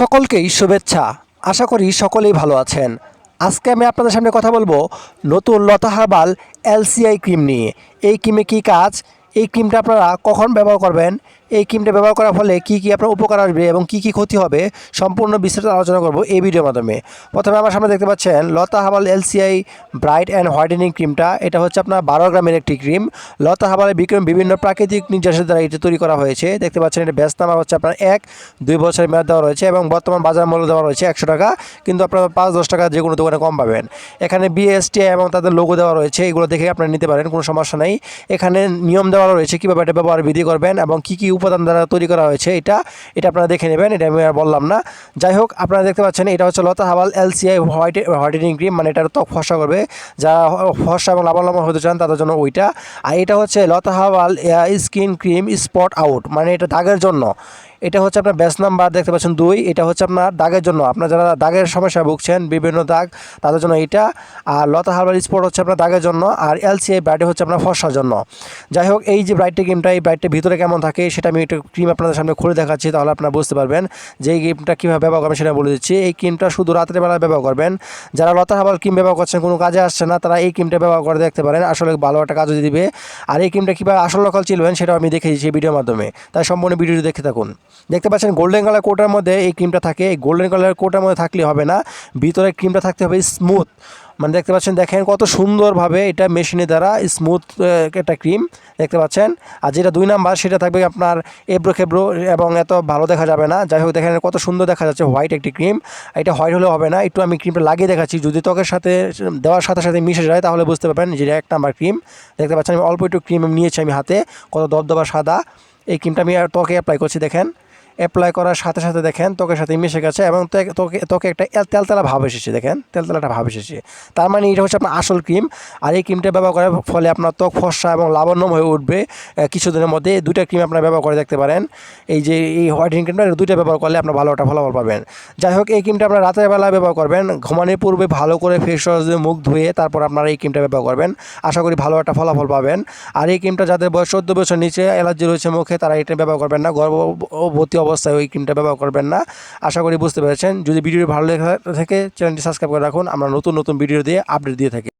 সকলকেই শুভেচ্ছা। আশা করি সকলেই ভালো আছেন। আজকে আমি আপনাদের সামনে কথা বলব নতুন লতা হার্বাল এলসিআই ক্রিম নিয়ে। এই ক্রিমে কী কাজ? এই ক্রিমটা আপনারা কখন ব্যবহার করবেন? এই ক্রিমটা ব্যবহার করার ফলে কী কী আপনার উপকার আসবে এবং কী কী ক্ষতি হবে? সম্পূর্ণ বিস্তারিত আলোচনা করব এই ভিডিওর মাধ্যমে। প্রথমে আমার সামনে দেখতে পাচ্ছেন Lotus হাবাল LCI bright and whitening ক্রিমটা। এটা হচ্ছে আপনার বারো গ্রামের একটি ক্রিম। লতা হাবালের বিক্রম বিভিন্ন প্রাকৃতিক নির্যাসের দ্বারা এটি তৈরি করা হয়েছে। দেখতে পাচ্ছেন এটা ব্যস্ত নামা হচ্ছে আপনার এক, দুই বছরের মেয়াদ দেওয়া রয়েছে এবং বর্তমান বাজার মূল্য দেওয়া রয়েছে একশো টাকা। কিন্তু আপনারা পাঁচ, দশ টাকা যে কোনো দোকানে কম পাবেন। এখানে বিএসটি এবং তাদের লোগো দেওয়া রয়েছে। এগুলো দেখে আপনারা নিতে পারেন, কোনো সমস্যা নেই। এখানে নিয়ম দেওয়া রয়েছে, কীভাবে এটা ব্যবহার বিধি করবেন এবং কী কী উপাদান দ্বারা তৈরি করা হয়েছে, এটা এটা আপনারা দেখে নেবেন, এটা আমি আর বললাম না। যাই হোক, আপনারা দেখতে পাচ্ছেন, এটা হচ্ছে লতা হাবাল এলসিআই হোয়াইট হোয়াইটেনিং ক্রিম মানে এটার ত্বক ফসা করবে। যারা ফসা এবং লাভালাভ হতে চান, তাদের জন্য ওইটা। আর এটা হচ্ছে Lotus Herbal skin cream spot out মানে এটা দাগের জন্য। এটা হচ্ছে আপনার ব্যাস নাম্বার দেখতে পাচ্ছেন দুই। এটা হচ্ছে আপনার দাগের জন্য। আপনার যারা দাগের সমস্যা ভুগছেন, বিভিন্ন দাগ, তাদের জন্য এইটা আর লতা হার্বাল স্পট হচ্ছে আপনার দাগের জন্য। আর এলসিআই ব্রাইটে হচ্ছে আপনার ফর্সার জন্য। যাই হোক, এই যে ব্রাইটটি গেমটা এই ব্রাইটটির ভিতরে কেমন থাকে, সেটা আমি একটু ক্রিম আপনাদের সামনে খুলে দেখাচ্ছি, তাহলে আপনারা বুঝতে পারবেন যে এই কীভাবে ব্যবহার করবেন সেটা বলে দিচ্ছি। এই ক্রিমটা শুধু রাতের বেলা ব্যবহার করবেন। যারা লতা হার্বাল ক্রিম ব্যবহার করছেন, কোনো কাজে আসছে না, তারা এই ক্রিমটা ব্যবহার করে দেখতে পারেন। আসলে ভালো একটা কাজও দিবে। আর এই ক্রিমটা কীভাবে আসল লোকাল চিনবেন সেটাও আমি দেখে দিচ্ছি ভিডিওর মাধ্যমে। তাই সম্পূর্ণ ভিডিওটি দেখে থাকুন। দেখতে পাচ্ছেন গোল্ডেন কালার কোটার মধ্যে এই ক্রিমটা থাকে। এই গোল্ডেন কালার কোটার মধ্যে থাকলে হবে না। ভিতরে ক্রিমটা থাকতে হবে স্মুথ মানে দেখতে পাচ্ছেন, দেখেন কত সুন্দরভাবে এটা মেশিনের দ্বারা স্মুথ একটা ক্রিম। দেখতে পাচ্ছেন? আর যেটা দুই নাম্বার, সেটা থাকবে আপনার এবড়ো খেবড়ো এবং এত ভালো দেখা যাবে না। যাই হোক, দেখেন কত সুন্দর দেখা যাচ্ছে হোয়াইট একটি ক্রিম। এটা হোয়াইট হলে হবে না। একটু আমি ক্রিমটা লাগিয়ে দেখাচ্ছি। যদি ত্বকের সাথে, দেওয়ার সাথে সাথে মিশে যায়, তাহলে বুঝতে পারবেন যে এক নাম্বার ক্রিম। দেখতে পাচ্ছেন, আমি অল্প একটু ক্রিম নিয়েছি আমি হাতে। কত দবদবা সাদা। এই ক্রিমটা আমি আর ত্বকে অ্যাপ্লাই করছি দেখেন। অ্যাপ্লাই করার সাথে সাথে দেখেন ত্বকের সাথে মিশে গেছে এবং ত্বকে- ত্বকে একটা তেলতেলা ভাব এসেছে, দেখেন? তেলতেলাটা ভাব এসেছে। তার মানে এটা হচ্ছে আপনার আসল ক্রিম। আর এই ক্রিমটা ব্যবহার করার ফলে আপনার ত্বক ফর্সা এবং লাবণ্যম হয়ে উঠবে। কিছুদিনের মধ্যে দুইটা ক্রিম আপনার ব্যবহার করে দেখতে পারেন। এই যে এই হোয়াইটিং ক্রিমটা দুইটা ব্যবহার করলে আপনার ভালো একটা ফলাফল পাবেন। যাই হোক, এই ক্রিমটা আপনার রাতের বেলা ব্যবহার করবেন। ঘুমানোর পূর্বে ভালো করে ফেস ওয়াশ দিয়ে মুখ ধুয়ে তারপর আপনারা এই ক্রিমটা ব্যবহার করবেন। আশা করি ভালো একটা ফলাফল পাবেন। আর এই ক্রিমটা যাদের বয়স চোদ্দ বছর নিচে অ্যালার্জি রয়েছে মুখে, তারা এটা ব্যবহার করবেন না। গর্ভবতী অবস্থায় ওই ক্রিমটা ব্যবহার করবেন না। আশা করি বুঝতে পেরেছেন। যদি ভিডিও ভালো লেগে থাকে, চ্যানেলটি সাবস্ক্রাইব করে রাখুন। আমরা নতুন নতুন ভিডিও দিয়ে আপডেট দিয়ে থাকি।